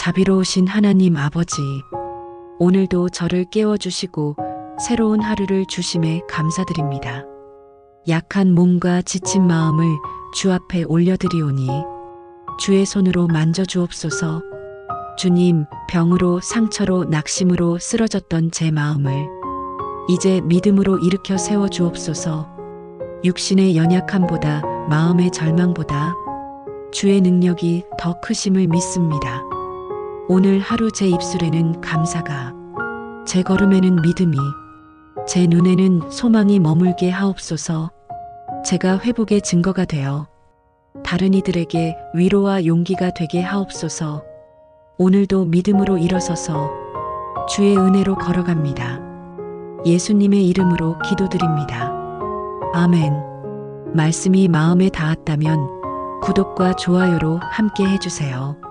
자비로우신 하나님 아버지, 오늘도 저를 깨워주시고 새로운 하루를 주심에 감사드립니다. 약한 몸과 지친 마음을 주 앞에 올려드리오니 주의 손으로 만져주옵소서 주님, 병으로 상처로 낙심으로 쓰러졌던 제 마음을 이제 믿음으로 일으켜 세워주옵소서 육신의 연약함보다 마음의 절망보다 주의 능력이 더 크심을 믿습니다. 오늘 하루 제 입술에는 감사가, 제 걸음에는 믿음이, 제 눈에는 소망이 머물게 하옵소서 제가 회복의 증거가 되어 다른 이들에게 위로와 용기가 되게 하옵소서 오늘도 믿음으로 일어서서 주의 은혜로 걸어갑니다. 예수님의 이름으로 기도드립니다. 아멘. 말씀이 마음에 닿았다면 구독과 좋아요로 함께 해주세요.